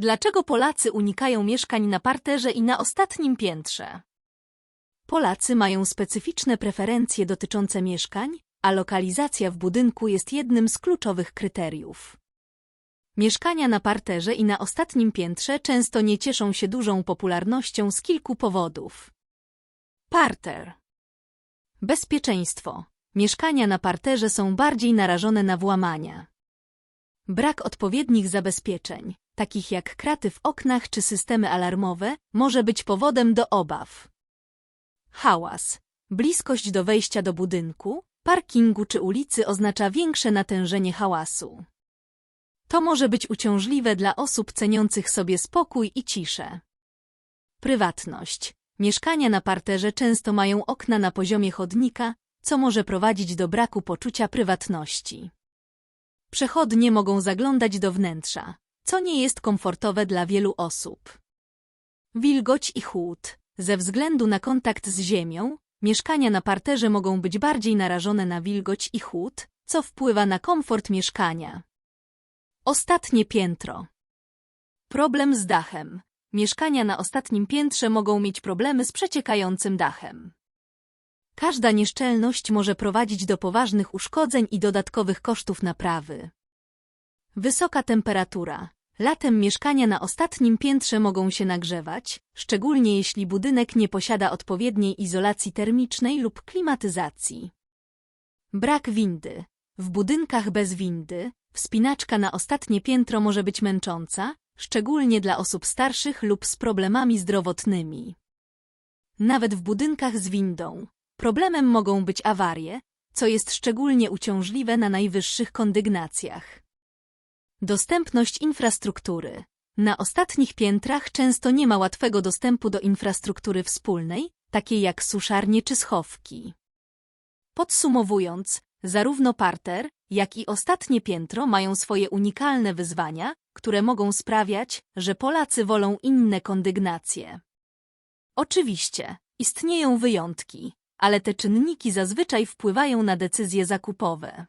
Dlaczego Polacy unikają mieszkań na parterze i na ostatnim piętrze? Polacy mają specyficzne preferencje dotyczące mieszkań, a lokalizacja w budynku jest jednym z kluczowych kryteriów. Mieszkania na parterze i na ostatnim piętrze często nie cieszą się dużą popularnością z kilku powodów. Parter. Bezpieczeństwo. Mieszkania na parterze są bardziej narażone na włamania. Brak odpowiednich zabezpieczeń, takich jak kraty w oknach czy systemy alarmowe, może być powodem do obaw. Hałas. Bliskość do wejścia do budynku, parkingu czy ulicy oznacza większe natężenie hałasu. To może być uciążliwe dla osób ceniących sobie spokój i ciszę. Prywatność. Mieszkania na parterze często mają okna na poziomie chodnika, co może prowadzić do braku poczucia prywatności. Przechodnie mogą zaglądać do wnętrza, co nie jest komfortowe dla wielu osób. Wilgoć i chłód. Ze względu na kontakt z ziemią, mieszkania na parterze mogą być bardziej narażone na wilgoć i chłód, co wpływa na komfort mieszkania. Ostatnie piętro. Problem z dachem. Mieszkania na ostatnim piętrze mogą mieć problemy z przeciekającym dachem. Każda nieszczelność może prowadzić do poważnych uszkodzeń i dodatkowych kosztów naprawy. Wysoka temperatura. Latem mieszkania na ostatnim piętrze mogą się nagrzewać, szczególnie jeśli budynek nie posiada odpowiedniej izolacji termicznej lub klimatyzacji. Brak windy. W budynkach bez windy wspinaczka na ostatnie piętro może być męcząca, szczególnie dla osób starszych lub z problemami zdrowotnymi. Nawet w budynkach z windą problemem mogą być awarie, co jest szczególnie uciążliwe na najwyższych kondygnacjach. Dostępność infrastruktury. Na ostatnich piętrach często nie ma łatwego dostępu do infrastruktury wspólnej, takiej jak suszarnie czy schowki. Podsumowując, zarówno parter, jak i ostatnie piętro mają swoje unikalne wyzwania, które mogą sprawiać, że Polacy wolą inne kondygnacje. Oczywiście, istnieją wyjątki, ale te czynniki zazwyczaj wpływają na decyzje zakupowe.